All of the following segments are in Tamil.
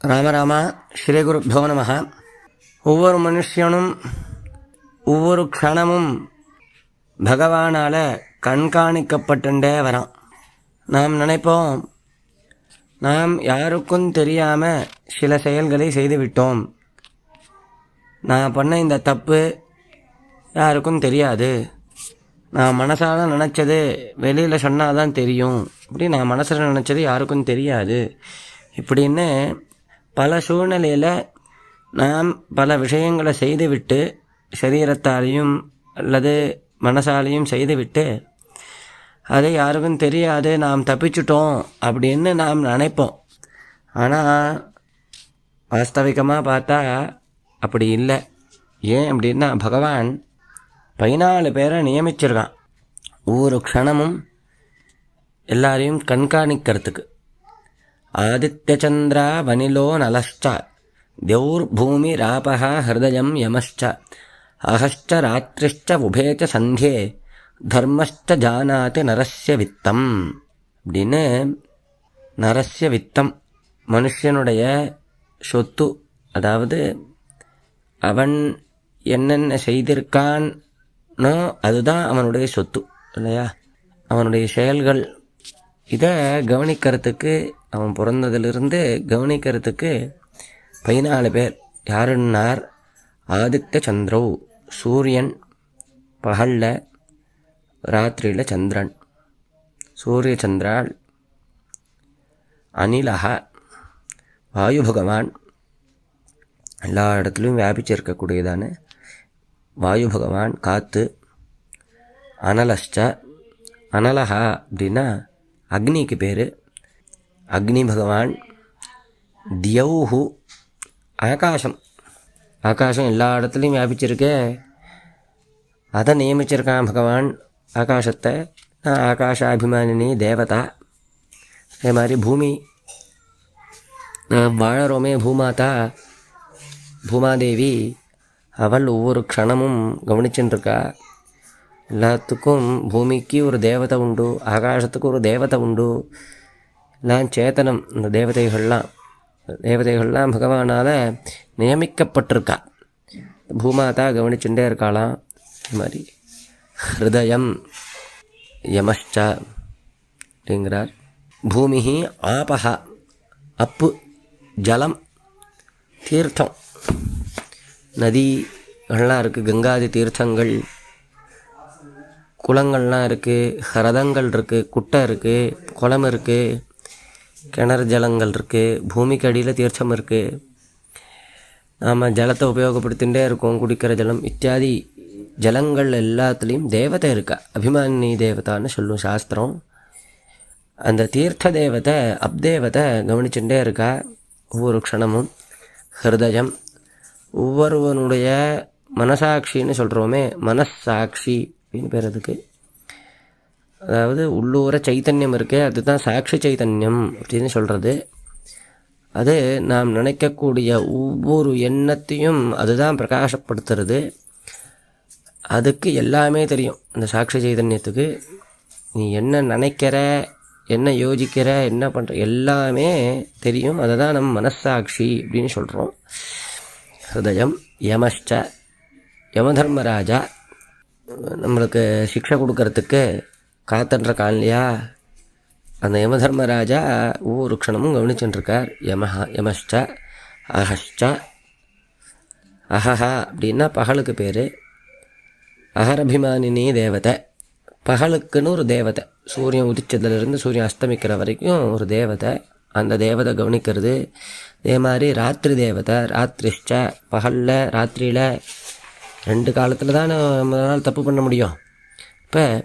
ராமராமா ஸ்ரீகுருப்போ நம. ஒவ்வொரு மனுஷனும் ஒவ்வொரு க்ஷணமும் பகவானால் கண்காணிக்கப்பட்டுண்டே வரான். நாம் நினைப்போம் நாம் யாருக்கும் தெரியாமல் சில செயல்களை செய்துவிட்டோம் நான் பண்ண இந்த தப்பு யாருக்கும் தெரியாது. நான் மனசால் நினச்சது வெளியில் சொன்னால் தான் தெரியும். இப்படி நான் மனசில் நினச்சது யாருக்கும் தெரியாது. இப்படின்னு பல சூழ்நிலையில் நாம் பல விஷயங்களை செய்துவிட்டு சரீரத்தாலையும் அல்லது மனசாலையும் செய்துவிட்டு அது யாருக்கும் தெரியாது நாம் தப்பிச்சிட்டோம் அப்படின்னு நாம் நினைப்போம். ஆனால் வாஸ்தவிகமாக பார்த்தா அப்படி இல்லை. ஏன் அப்படின்னா பகவான் பதினாலு பேரை நியமிச்சிருக்கான். ஒவ்வொரு க்ஷணமும் எல்லாரையும் கண்காணிக்கிறதுக்கு. ஆதித்யச்சந்திரா வனிலோ நலஷ்ட தியௌர்பூமி ஹிருதயம் யமஷ்ட அகஷ்ட ராத்திரிஷ்ட உபேச்ச சந்தியே தர்மஷ்ட ஜானாத்து நரஸ்ய வித்தம் அப்படின்னு நரஸ்ய வித்தம் மனுஷனுடைய சொத்து அதாவது அவன் என்னென்ன செய்திருக்கான்னோ அதுதான் அவனுடைய சொத்து இல்லையா? அவனுடைய செயல்கள். இதை கவனிக்கிறதுக்கு அவன் பிறந்ததிலிருந்து கவனிக்கிறதுக்கு பதினாலு பேர். யாருன்னார்? ஆதித்த சந்திரோ சூரியன் பகலில் ராத்திரியில் சந்திரன். சூரிய சந்திரால் அனிலக வாயு பகவான் எல்லா இடத்துலையும் வியாபிச்சிருக்கக்கூடியதான வாயு பகவான் காற்று அனலஷ்ட அனலஹா அப்படின்னா அக்னிக்கு பேர். அக்னி பகவான் தியௌஹு ஆகாசம். ஆகாசம் எல்லா இடத்துலையும் வியாபிச்சிருக்கே. அதை நியமிச்சிருக்கான் பகவான் ஆகாசத்தை. நான் ஆகாஷாபிமானினி தேவதா. அதே மாதிரி பூமி. வாழறோமே பூமாதா. பூமாதேவி அவள் ஒவ்வொரு க்ஷணமும் கவனிச்சுட்டுருக்கா எல்லாத்துக்கும் பூமிக்கு ஒரு தேவதை உண்டு ஆகாசத்துக்கு ஒரு தேவதை உண்டு. நான் சேத்தனம். இந்த தேவதைகள்லாம் தேவதைகள்லாம் பகவானால் நியமிக்கப்பட்டிருக்கா. பூமாதா கவனிச்சுட்டே இருக்காளாம். இது மாதிரி ஹிருதயம் யமஷ்டா அப்படிங்கிறார். பூமி ஆபஹா அப்பு ஜலம் தீர்த்தம். நதிகள்லாம் இருக்குது கங்காதி தீர்த்தங்கள் குளங்கள்லாம் இருக்குது ஹரதங்கள் இருக்குது குட்டை இருக்குது குளம் இருக்குது கிணறு ஜலங்கள் இருக்குது பூமிக்கு அடியில் தீர்த்தம் இருக்குது நாம் ஜலத்தை உபயோகப்படுத்திகிட்டே இருக்கோம் குடிக்கிற ஜலம் இத்தியாதி ஜலங்கள் எல்லாத்துலேயும் தேவதை இருக்கா? அபிமானி தேவதான்னு சொல்லும் சாஸ்திரம். அந்த தீர்த்த தேவதை அப்தேவதை கவனிச்சுட்டே இருக்கா? ஒவ்வொரு க்ஷணமும். ஹிருதயம். ஒவ்வொருவனுடைய மனசாட்சின்னு சொல்கிறோமே மனசாட்சி. அப்படின்னு பேர் அதுக்கு அதாவது உள்ளூர சைத்தன்யம் இருக்கே அதுதான் சாட்சி சைத்தன்யம் அப்படின்னு சொல்கிறது அது நாம் நினைக்கக்கூடிய ஒவ்வொரு எண்ணத்தையும் அதுதான் பிரகாசப்படுத்துறது. அதுக்கு எல்லாமே தெரியும் அந்த சாட்சி சைதன்யத்துக்கு. நீ என்ன நினைக்கிற என்ன யோசிக்கிற என்ன பண்ணுற எல்லாமே தெரியும். அதை தான் நம்ம மனசாட்சி அப்படின்னு சொல்கிறோம் ஹிருதயம் யமஷ்ட யமதர்மராஜா. நம்மளுக்கு சிக்ஷை கொடுக்கறதுக்கு காத்துன்றிருக்கான் இல்லையா அந்த யமதர்மராஜா ஒவ்வொரு க்ஷணமும் கவனிச்சுட்டுருக்கார் யமஹா யமஷ்ட அஹஷ்ட அஹஹா அப்படின்னா பகலுக்கு பேர். அகரபிமானினி தேவதை. பகலுக்குன்னு ஒரு தேவதை. சூரியன் உதிச்சதுலேருந்து சூரியன் அஸ்தமிக்கிற வரைக்கும் ஒரு தேவதை. அந்த தேவதை கவனிக்கிறது. அதே மாதிரி ராத்திரி தேவதை ராத்திரிஷ்ட பகலில் ராத்திரியில். ரெண்டு காலத்தில் தான் நம்மளால் தப்பு பண்ண முடியும். இப்போ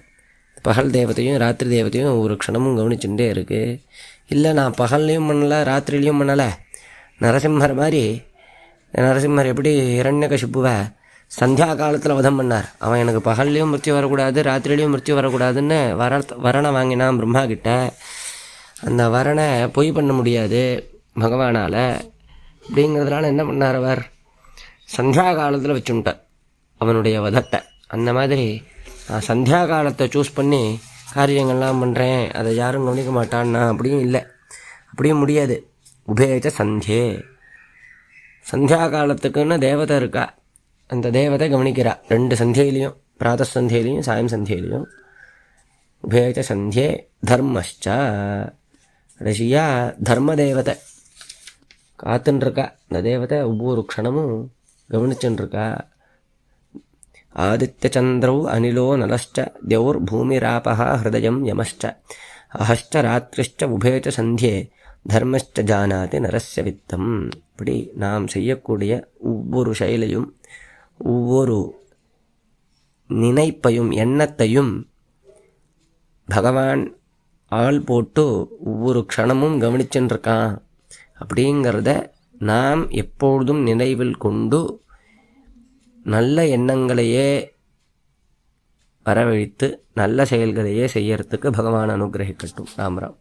பகல் தேவதையும் ராத்திரி தேவதையும் ஒரு க்ஷணமும் கவனிச்சுட்டே இருக்குது இல்லை நான் பகல்லையும் பண்ணலை ராத்திரிலையும் பண்ணலை. நரசிம்மர் மாதிரி நரசிம்மர் எப்படி இரண்யகசிப்புவை சந்தியா காலத்தில் வதம் பண்ணார். அவன் எனக்கு பகல்லையும் மிருத்தி வரக்கூடாது ராத்திரிலையும் மிருத்தி வரக்கூடாதுன்னு வர வரனை வாங்கினான் பிரம்மா கிட்ட. அந்த வரனை பொய் பண்ண முடியாது பகவானால். அப்படிங்கிறதுனால என்ன பண்ணார் அவர்? சந்தியா காலத்தில் வச்சுட்டார் அவனுடைய வதத்தை. அந்த மாதிரி சந்தியா காலத்தை சூஸ் பண்ணி காரியங்கள்லாம் பண்ணுறேன் அதை யாரும் கவனிக்க மாட்டான்னா அப்படியும் இல்லை. அப்படியும் முடியாது. உபேஜ சந்தியே சந்தியா காலத்துக்குன்னு தேவதை இருக்கா? அந்த தேவதை கவனிக்கிறா. ரெண்டு சந்தியிலையும் பிராத சந்தியிலையும் சாயம் சந்தியிலையும் உபேஜ சந்தியே தர்மஷ்ச. கடைசியாக தர்ம தேவதை காத்துன்ருக்கா இந்த தேவதை ஒவ்வொரு க்ஷணமும் கவனிச்சுன்னு आदित्यचन्द्रौ अनिलो नलश्च द्यौर्भूमिरापः हृदयं यमश्च। अहश्च ராத்திரிஷ்ட உபே ச சந்தியே தர்மஷ்ட ஜானாதி நரஸ்ய வித்தம் இப்படி நாம் செய்யக்கூடிய ஒவ்வொரு செயலையும் ஒவ்வொரு நினைப்பையும் எண்ணத்தையும் பகவான் ஆள் போட்டு ஒவ்வொரு க்ஷணமும் கவனிச்சுட்டுருக்கான் அப்படிங்கிறத நாம் எப்பொழுதும் நினைவில் கொண்டு நல்ல எண்ணங்களையே வரவழைத்து நல்ல செயல்களையே செய்யறதுக்கு பகவான் அனுகிரகிக்கட்டும். ராம் ராம்.